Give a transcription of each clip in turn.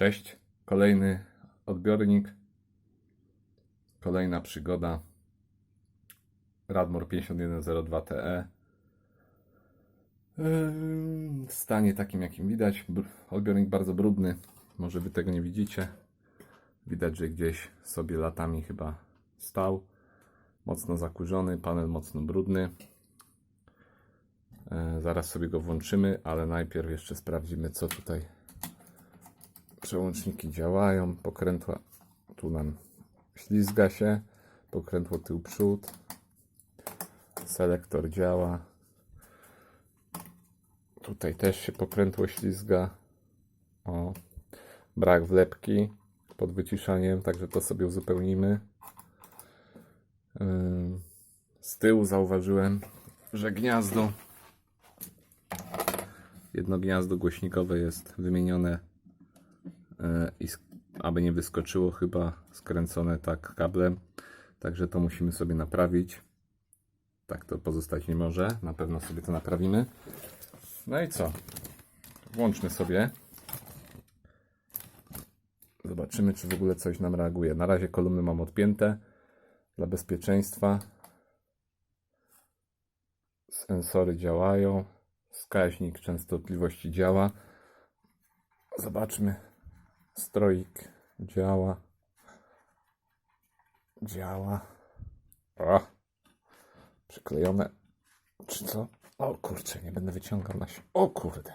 Cześć, kolejny odbiornik, kolejna przygoda. Radmor 5102TE. Ym, W stanie takim, jakim widać. Odbiornik bardzo brudny. Może wy tego nie widzicie. Widać, że gdzieś sobie latami chyba stał. Mocno zakurzony, panel mocno brudny. E, Zaraz sobie go włączymy, ale najpierw jeszcze sprawdzimy, co tutaj przełączniki działają. Pokrętła tu nam ślizga się. Pokrętło tył przód. Selektor działa. Tutaj też się pokrętło ślizga. O, brak wlepki pod wyciszaniem, także to sobie uzupełnimy. Z tyłu zauważyłem, że gniazdo, jedno gniazdo głośnikowe jest wymienione i aby nie wyskoczyło chyba skręcone tak kablem. Także to musimy sobie naprawić. Tak to pozostać nie może. Na pewno sobie to naprawimy. No i co? Włączmy sobie. Zobaczymy, czy w ogóle coś nam reaguje. Na razie kolumny mam odpięte dla bezpieczeństwa. Sensory działają. Wskaźnik częstotliwości działa. Zobaczmy. Stroik działa. Działa. O! Przyklejone. Czy co? O kurczę, nie będę wyciągał na się. O kurde.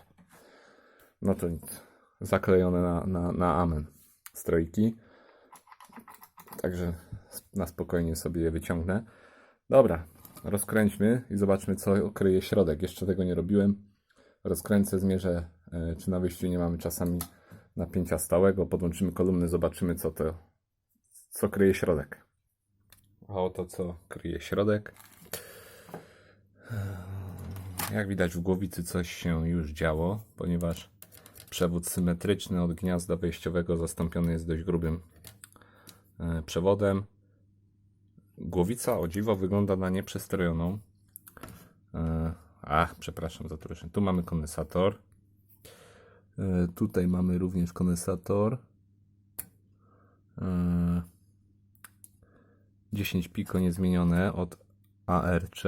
No to nic. Zaklejone na, na, na amen. Strojki. Także na spokojnie sobie je wyciągnę. Dobra, rozkręćmy i zobaczmy, co kryje środek. Jeszcze tego nie robiłem. Rozkręcę, zmierzę, e, czy na wyjściu nie mamy czasami napięcia stałego. Podłączymy kolumny, zobaczymy, co to, co kryje środek. A oto, co kryje środek. Jak widać w głowicy coś się już działo, ponieważ przewód symetryczny od gniazda wejściowego zastąpiony jest dość grubym e, przewodem. Głowica o dziwo wygląda na nieprzestrojoną. E, Ach, przepraszam za troszkę. Tu mamy kondensator. E, Tutaj mamy również kondensator. E, 10 piko niezmienione od ARC.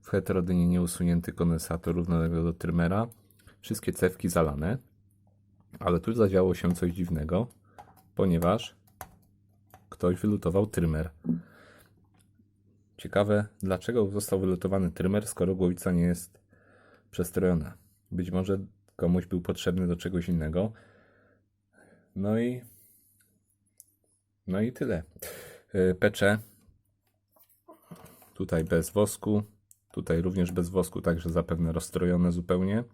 W heterodynie nieusunięty kondensator równoległy do trymera. Wszystkie cewki zalane. Ale tu zadziało się coś dziwnego, ponieważ ktoś wylutował trymer. Ciekawe, dlaczego został wylutowany trymer, skoro głowica nie jest przestrojona. Być może komuś był potrzebny do czegoś innego. No i no i tyle. Yy, Pecze tutaj bez wosku, tutaj również bez wosku, także zapewne rozstrojone zupełnie.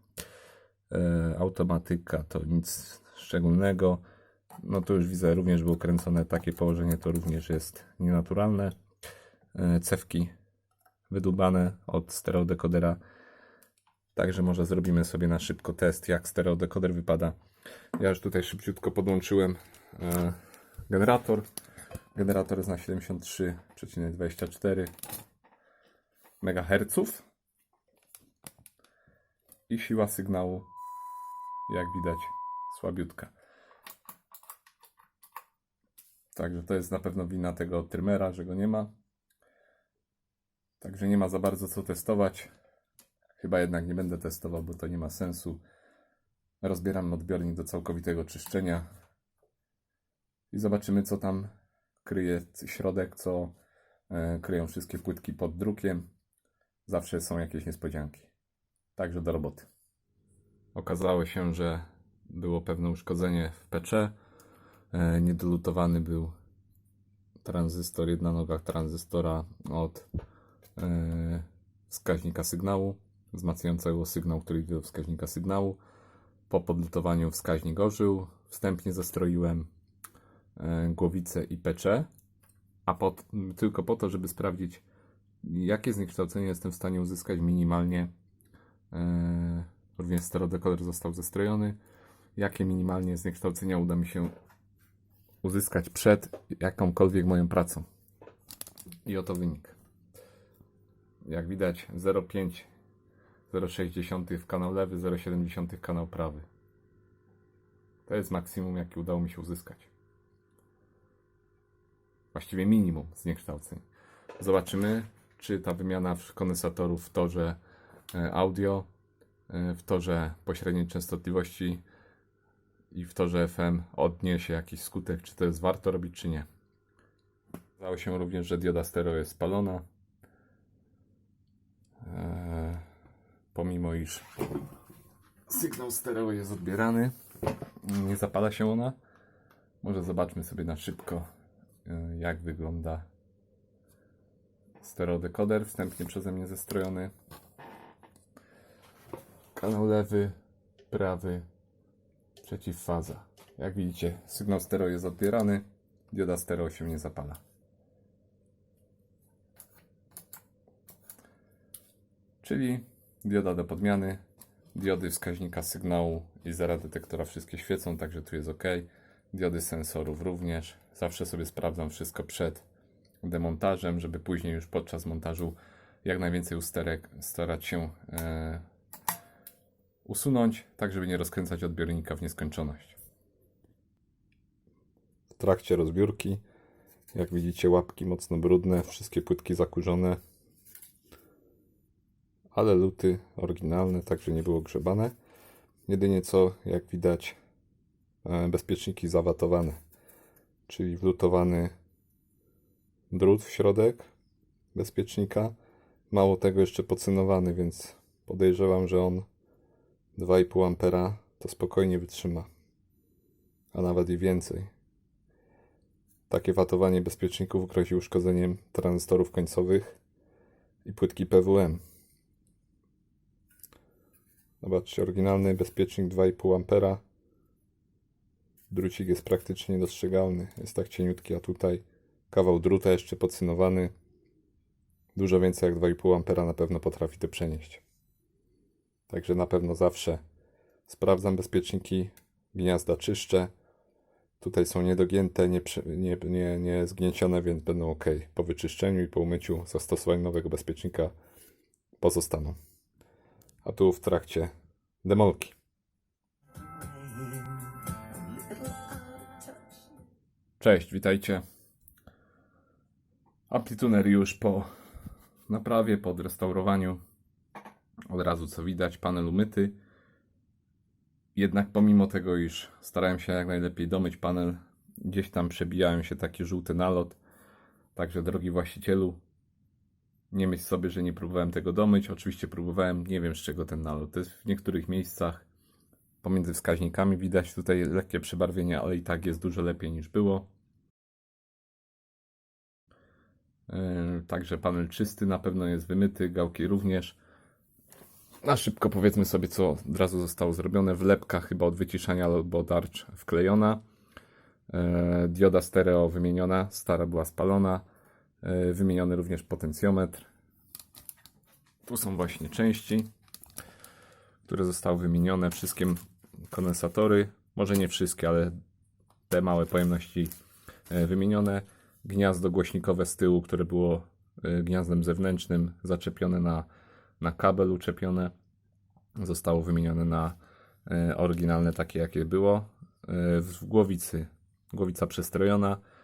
E, automatyka to nic szczególnego. No to już widzę, również było kręcone takie położenie, to również jest nienaturalne. E, cewki wydubane od stereodekodera. Także może zrobimy sobie na szybko test, jak stereodekoder wypada. Ja już tutaj szybciutko podłączyłem e, generator. Generator jest na 73,24 MHz i siła sygnału, jak widać, słabiutka. Także to jest na pewno wina tego trymera, że go nie ma. Także nie ma za bardzo co testować. Chyba jednak nie będę testował, bo to nie ma sensu. Rozbieram odbiornik do całkowitego czyszczenia i zobaczymy, co tam kryje środek, co e, kryją wszystkie płytki pod drukiem. Zawsze są jakieś niespodzianki. Także do roboty. Okazało się, że było pewne uszkodzenie w PC. E, Niedolutowany był tranzystor, jedna noga tranzystora od e, wskaźnika sygnału, wzmacniającego sygnał, który idzie do wskaźnika sygnału. Po podlutowaniu wskaźnik ożył. Wstępnie zestroiłem e, głowicę i pecze, a pod, tylko po to, żeby sprawdzić, jakie zniekształcenie jestem w stanie uzyskać minimalnie. E, również stereodekoder został zestrojony. Jakie minimalnie zniekształcenia uda mi się uzyskać przed jakąkolwiek moją pracą. I oto wynik. Jak widać 0,5 0,6 w kanał lewy, 0,7 kanał prawy. To jest maksimum, jaki udało mi się uzyskać. Właściwie minimum zniekształceń. Zobaczymy, czy ta wymiana w- kondensatorów w torze e, audio, e, w torze pośredniej częstotliwości i w torze FM odniesie jakiś skutek, czy to jest warto robić, czy nie. Okazało się również, że dioda stereo jest spalona. Pomimo iż sygnał stereo jest odbierany, nie zapala się ona. Może zobaczmy sobie na szybko, e, jak wygląda stereodekoder wstępnie przeze mnie zestrojony. Kanał lewy, prawy, przeciwfaza. Jak widzicie, sygnał stereo jest odbierany, dioda stereo się nie zapala. Czyli dioda do podmiany, diody wskaźnika sygnału i zera detektora wszystkie świecą, także tu jest ok. Diody sensorów również. Zawsze sobie sprawdzam wszystko przed demontażem, żeby później już podczas montażu jak najwięcej usterek starać się e, usunąć, tak żeby nie rozkręcać odbiornika w nieskończoność. W trakcie rozbiórki, jak widzicie, łapki mocno brudne, wszystkie płytki zakurzone, ale luty oryginalne, także nie było grzebane. Jedynie co, jak widać, e, bezpieczniki zawatowane, czyli wlutowany drut w środek bezpiecznika. Mało tego, jeszcze pocynowany, więc podejrzewam, że on 2,5 ampera to spokojnie wytrzyma, a nawet i więcej. Takie watowanie bezpieczników grozi uszkodzeniem tranzystorów końcowych i płytki PWM. Zobaczcie, oryginalny bezpiecznik 2,5 ampera. Drucik jest praktycznie niedostrzegalny, jest tak cieniutki, a tutaj kawał druta jeszcze pocynowany. Dużo więcej jak 2,5 ampera na pewno potrafi to przenieść. Także na pewno zawsze sprawdzam bezpieczniki, gniazda czyszczę. Tutaj są niedogięte, nie, nie, nie, nie zgniecione, więc będą ok. Po wyczyszczeniu i po umyciu, zastosowaniu nowego bezpiecznika pozostaną. A tu w trakcie demolki. Cześć, witajcie. Amplituner już po naprawie, po odrestaurowaniu. Od razu co widać, panel umyty. Jednak pomimo tego, iż starałem się jak najlepiej domyć panel, gdzieś tam przebijałem się taki żółty nalot. Także drogi właścicielu, nie myśl sobie, że nie próbowałem tego domyć. Oczywiście próbowałem, nie wiem z czego ten nalot. To jest w niektórych miejscach pomiędzy wskaźnikami widać tutaj lekkie przebarwienie, ale i tak jest dużo lepiej niż było. Yy, Także panel czysty na pewno jest wymyty, gałki również. Na szybko powiedzmy sobie, co od razu zostało zrobione. Wlepka chyba od wyciszania albo darcz wklejona. Yy, Dioda stereo wymieniona, stara była spalona. Yy, Wymieniony również potencjometr. Tu są właśnie części, które zostały wymienione. Wszystkie kondensatory, może nie wszystkie, ale te małe pojemności e, wymienione. Gniazdo głośnikowe z tyłu, które było e, gniazdem zewnętrznym, zaczepione na, na kabel uczepione, zostało wymienione na e, oryginalne takie, jakie było. E, W głowicy, głowica przestrojona, e,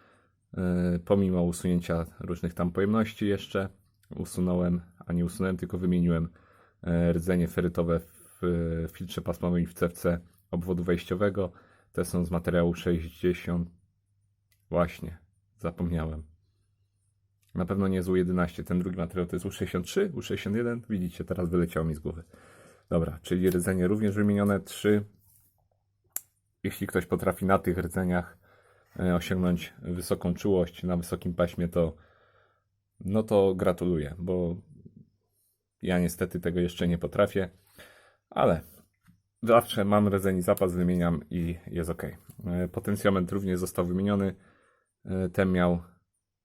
pomimo usunięcia różnych tam pojemności jeszcze, usunąłem, a nie usunąłem, tylko wymieniłem e, rdzenie ferytowe w e, filtrze pasmowym i w cewce obwodu wejściowego. Te są z materiału 60. Właśnie, zapomniałem. Na pewno nie z U11. Ten drugi materiał to jest U63, U61. Widzicie, teraz wyleciało mi z głowy. Dobra, czyli rdzenie również wymienione 3. Jeśli ktoś potrafi na tych rdzeniach osiągnąć wysoką czułość na wysokim paśmie, to no to gratuluję, bo ja niestety tego jeszcze nie potrafię, ale zawsze mam rdzeni zapas, wymieniam i jest ok. Potencjometr również został wymieniony. E, Ten miał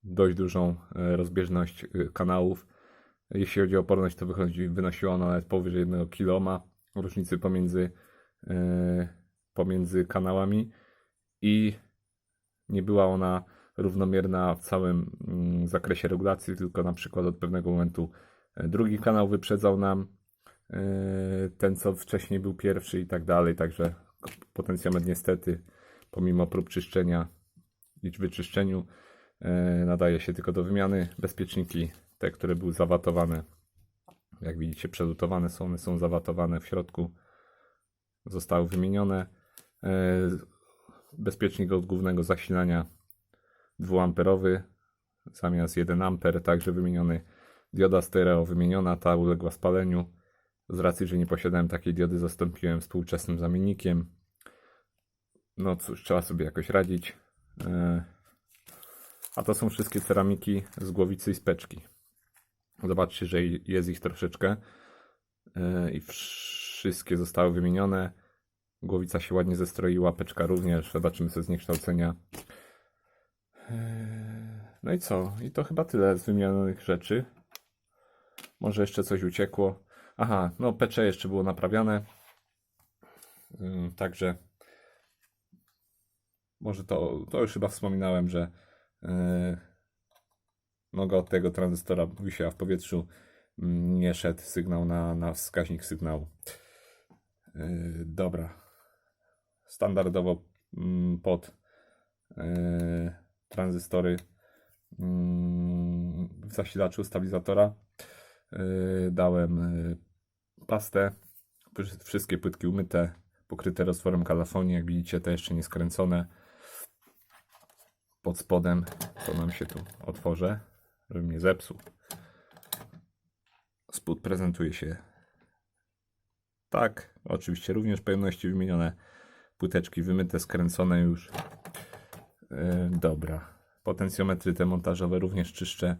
dość dużą e, rozbieżność e, kanałów. Jeśli chodzi o oporność, to wychodzi, wynosiła ona nawet powyżej 1 kOma różnicy pomiędzy, e, pomiędzy kanałami i nie była ona równomierna w całym mm, zakresie regulacji, tylko na przykład od pewnego momentu e, drugi kanał wyprzedzał nam e, ten, co wcześniej był pierwszy i tak dalej, także Potencjometr niestety, pomimo prób czyszczenia i wyczyszczeniu, e, nadaje się tylko do wymiany. Bezpieczniki, te, które były zawatowane, jak widzicie, przelutowane są, one są zawatowane w środku, zostały wymienione. Bezpiecznik od głównego zasilania 2A zamiast 1 A, także wymieniony. Dioda stereo wymieniona, ta uległa spaleniu. Z racji, że nie posiadałem takiej diody, zastąpiłem współczesnym zamiennikiem. No cóż, trzeba sobie jakoś radzić. E, A to są wszystkie ceramiki z głowicy i z peczki. Zobaczcie, że jest ich troszeczkę e, i wszystkie zostały wymienione. Głowica się ładnie zestroiła, peczka również. Zobaczymy sobie zniekształcenia. Eee, No i co? I to chyba tyle z wymienionych rzeczy. Może jeszcze coś uciekło. Aha, no pecze jeszcze było naprawiane. Ym, Także może to, to już chyba wspominałem, że yy, noga od tego tranzystora wisiała w powietrzu. Mm, Nie szedł sygnał na, na wskaźnik sygnału. Dobra. Standardowo mm, pod yy, tranzystory mm, w zasilaczu stabilizatora yy, dałem yy, pastę. Wszy- Wszystkie płytki umyte, pokryte roztworem kalafonii. Jak widzicie, te jeszcze nie skręcone. Pod spodem, co nam się tu otworzę, żebym nie zepsuł. Spód prezentuje się tak. Oczywiście również pojemności wymienione. Płyteczki wymyte, skręcone już. Yy, dobra. Potencjometry te montażowe również czyszczę,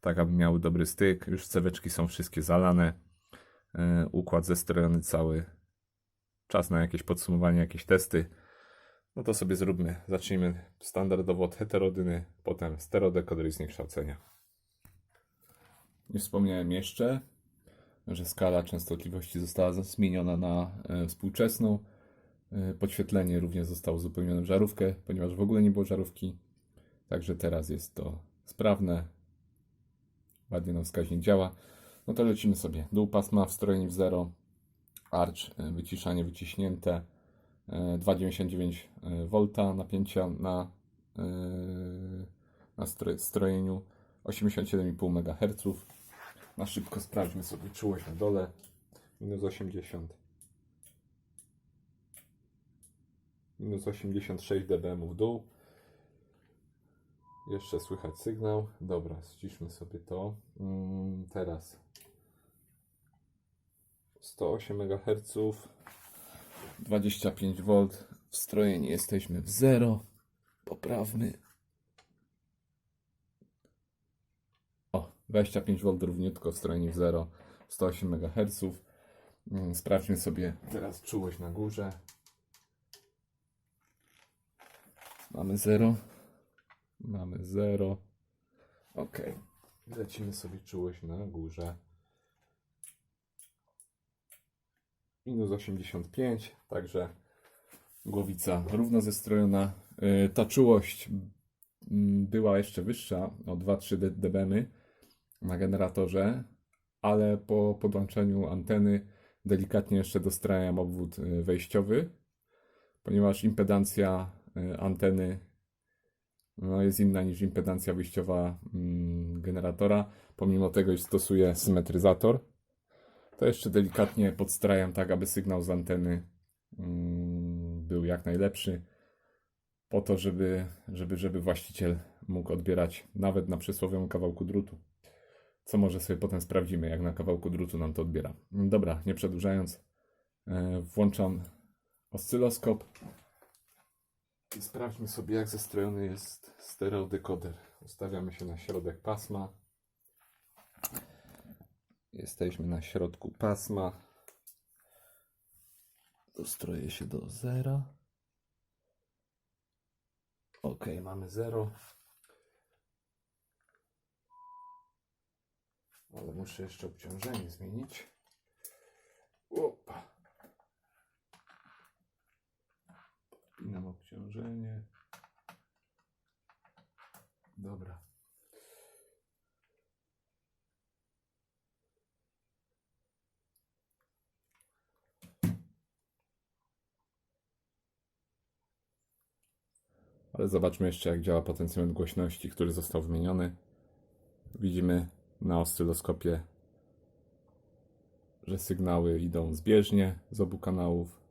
tak aby miały dobry styk. Już ceweczki są wszystkie zalane. Yy, układ zestrojony cały. Czas na jakieś podsumowanie, jakieś testy. No to sobie zróbmy. Zacznijmy standardowo od heterodyny, potem stereodekoder i zniekształcenia. Nie wspomniałem jeszcze, że skala częstotliwości została zmieniona na e, współczesną. E, Podświetlenie również zostało uzupełnione w żarówkę, ponieważ w ogóle nie było żarówki. Także teraz jest to sprawne. Ładnie nam wskaźnik działa. No to lecimy sobie. Dół pasma wstrojeni w 0. Arch, e, wyciszanie wyciśnięte. e, 2,99 V napięcia na, na stro- strojeniu. 87,5 MHz. Na szybko sprawdźmy sobie czułość na dole. Minus 80. Minus 86 dBm w dół. Jeszcze słychać sygnał. Dobra, ściszmy sobie to. Mm, teraz 108 MHz, 25 V. Wstrojeni jesteśmy w 0. Poprawmy. O, 25 V równiutko wstrojeni w 0. 108 MHz. Sprawdźmy sobie teraz czułość na górze. Mamy 0. Mamy 0. Ok. Lecimy sobie czułość na górze. Minus 85, także głowica równo zestrojona. Yy, Ta czułość mm, była jeszcze wyższa o 2-3 dB na generatorze, ale po podłączeniu anteny delikatnie jeszcze dostrajam obwód y, wejściowy, ponieważ impedancja y, anteny no, jest inna niż impedancja wyjściowa mm, generatora. Pomimo tego, iż stosuję symetryzator, to jeszcze delikatnie podstrajam tak, aby sygnał z anteny mm, był jak najlepszy. Po to, żeby, żeby, żeby właściciel mógł odbierać nawet na przysłowiowym kawałku drutu. Co może sobie potem sprawdzimy, jak na kawałku drutu nam to odbiera. Dobra, nie przedłużając, e, włączam oscyloskop. I sprawdźmy sobie, jak zestrojony jest stereodekoder. Ustawiamy się na środek pasma. Jesteśmy na środku pasma. Dostroję się do zera. Ok, mamy 0. Ale muszę jeszcze obciążenie zmienić. obciążenie. Dobra. Ale zobaczmy jeszcze, jak działa potencjometr głośności, który został wymieniony. Widzimy na oscyloskopie, że sygnały idą zbieżnie z obu kanałów.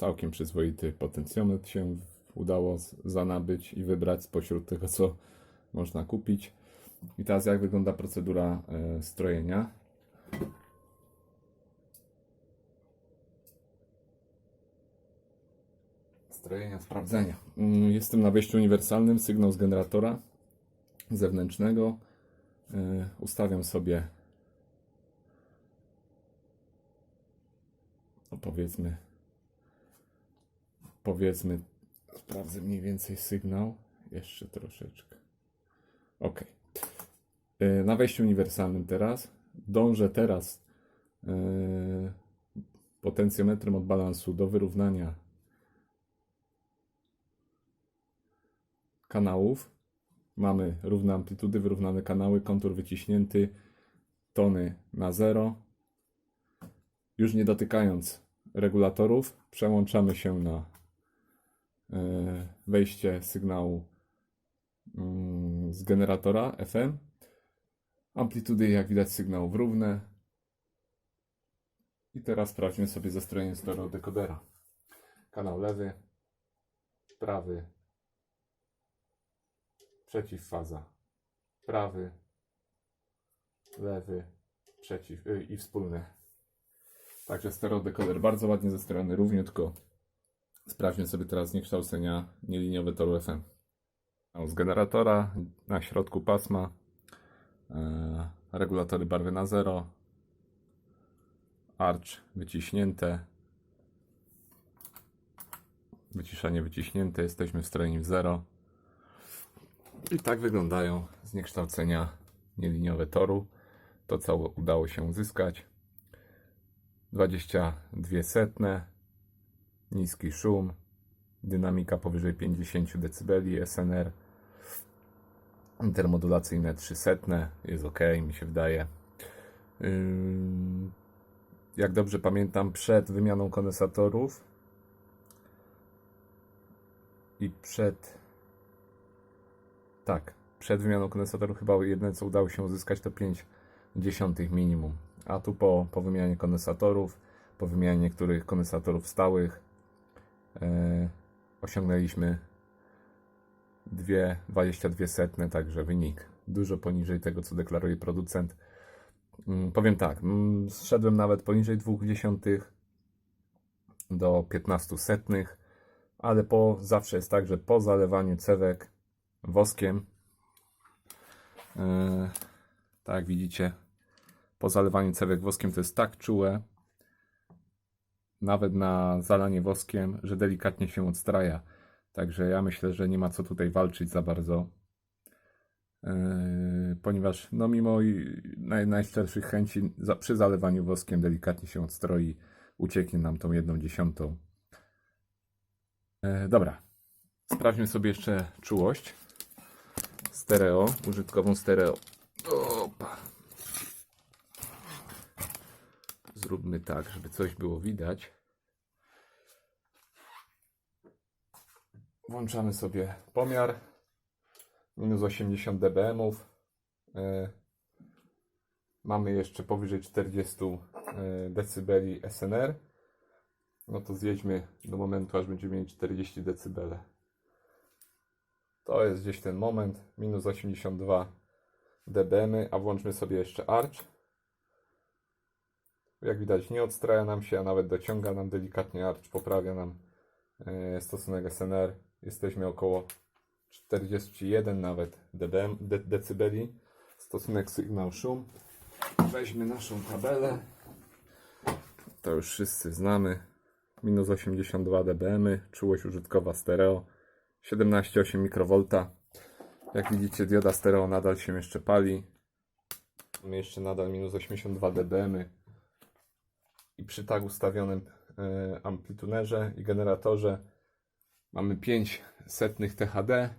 Całkiem przyzwoity potencjometr się udało zanabyć i wybrać spośród tego, co można kupić. I teraz jak wygląda procedura e, strojenia? Strojenia, sprawdzenia. Mm, Jestem na wejściu uniwersalnym, sygnał z generatora zewnętrznego. E, Ustawiam sobie no powiedzmy powiedzmy sprawdzę mniej więcej sygnał. Jeszcze troszeczkę. Ok E, na wejściu uniwersalnym teraz. Dążę teraz e, potencjometrem od balansu do wyrównania kanałów. Mamy równe amplitudy, wyrównane kanały, kontur wyciśnięty, tony na zero. Już nie dotykając regulatorów, przełączamy się na wejście sygnału mm, z generatora FM. Amplitudy, jak widać, sygnałów równe. I teraz sprawdźmy sobie zestrojenie stereodekodera. Kanał lewy, prawy, przeciwfaza, prawy, lewy, przeciw y, i wspólny. Także stereodekoder bardzo ładnie zestrojony, równiutko. Sprawdźmy sobie teraz zniekształcenia nieliniowe toru FM. No, Z generatora na środku pasma e, regulatory barwy na zero, arch wyciśnięte, wyciszenie wyciśnięte, jesteśmy w zero. I tak wyglądają zniekształcenia nieliniowe toru. To, co udało się uzyskać. 22 setne, niski szum, dynamika powyżej 50 dB, SNR intermodulacyjne 3 setne, jest ok, mi się wydaje. Ym, Jak dobrze pamiętam, przed wymianą kondensatorów i przed tak, przed wymianą kondensatorów chyba jedyne co udało się uzyskać to 5 dziesiątych minimum. A tu po, po wymianie kondensatorów, po wymianie niektórych kondensatorów stałych osiągnęliśmy 2, 22 setne, także wynik dużo poniżej tego co deklaruje producent. Mm, powiem tak, mm, zszedłem nawet poniżej 2 dziesiątych do 15 setnych, ale po zawsze jest tak, że po zalewaniu cewek woskiem. Yy, tak widzicie, po zalewaniu cewek woskiem to jest tak czułe, nawet na zalanie woskiem, że delikatnie się odstraja. Także ja myślę, że nie ma co tutaj walczyć za bardzo. Yy, ponieważ no mimo naj, najszczerszych chęci za, przy zalewaniu woskiem delikatnie się odstroi, ucieknie nam tą jedną dziesiątą. Yy, dobra, sprawdźmy sobie jeszcze czułość stereo, użytkową stereo. Zróbmy tak, żeby coś było widać. Włączamy sobie pomiar. Minus 80 dBm. E, Mamy jeszcze powyżej 40 e, decybeli SNR. No to zjedźmy do momentu, aż będziemy mieli 40 decybele. To jest gdzieś ten moment, minus 82 dBm, a włączmy sobie jeszcze arch. Jak widać nie odstraja nam się, a nawet dociąga nam delikatnie arch, poprawia nam e, stosunek SNR. Jesteśmy około 41 nawet dBm, de, decybeli. Stosunek sygnał szum. Weźmy naszą tabelę. To już wszyscy znamy. Minus 82 dBm, czułość użytkowa stereo. 17,8 mikrowolta. Jak widzicie, dioda stereo nadal się jeszcze pali. Mamy jeszcze nadal minus 82 dBm. I przy tak ustawionym e, amplitunerze i generatorze mamy 5 setnych THD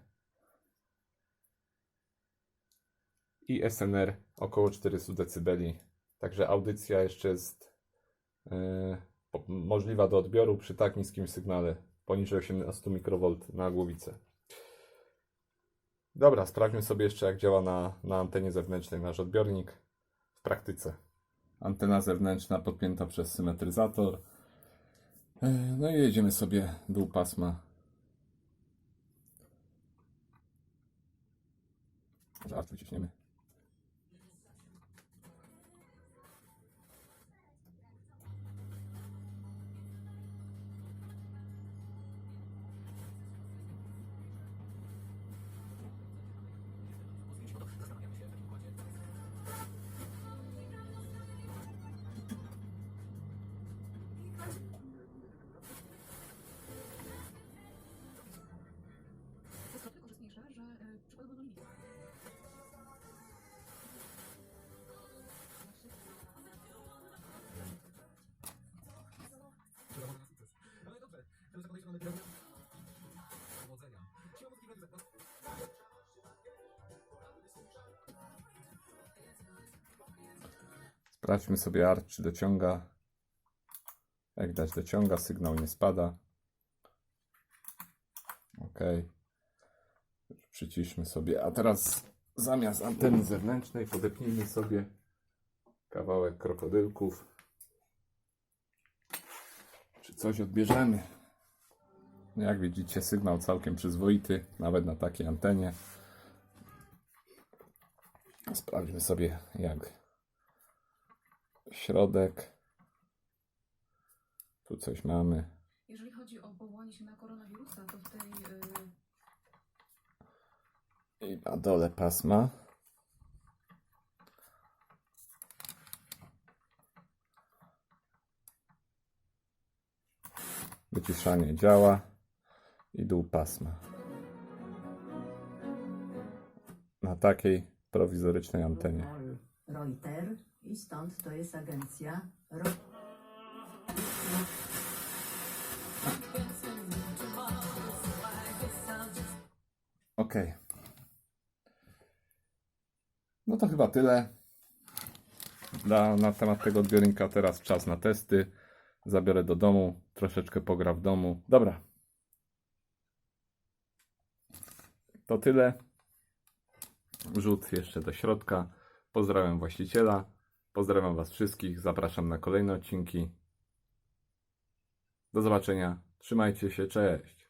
i SNR około 400 dB. Także audycja jeszcze jest e, możliwa do odbioru przy tak niskim sygnale poniżej 18 mikroV na głowicę. Dobra, sprawdźmy sobie jeszcze jak działa na, na antenie zewnętrznej nasz odbiornik w praktyce. Antena zewnętrzna podpięta przez symetryzator. E, No i jedziemy sobie dół pasma. Zaraz wyciśniemy. Sprawdźmy sobie ARC, czy dociąga. Jak widać, dociąga, sygnał nie spada. Ok. Przyciszmy sobie. A teraz zamiast anteny zewnętrznej podepnijmy sobie kawałek krokodylków. Czy coś odbierzemy? Jak widzicie, sygnał całkiem przyzwoity, nawet na takiej antenie. Sprawdźmy sobie, jak środek. Tu coś mamy. Jeżeli chodzi o powołanie się na koronawirusa, to w tej y, I na dole pasma. Wyciszanie działa i dół pasma. Na takiej prowizorycznej antenie. Reuter i stąd to jest agencja Ro- Ok. No to chyba tyle. Dla, na temat tego odbiornika teraz czas na testy. Zabiorę do domu, troszeczkę pogra w domu. Dobra. To tyle. Rzut jeszcze do środka. Pozdrawiam właściciela. Pozdrawiam Was wszystkich. Zapraszam na kolejne odcinki. Do zobaczenia. Trzymajcie się. Cześć.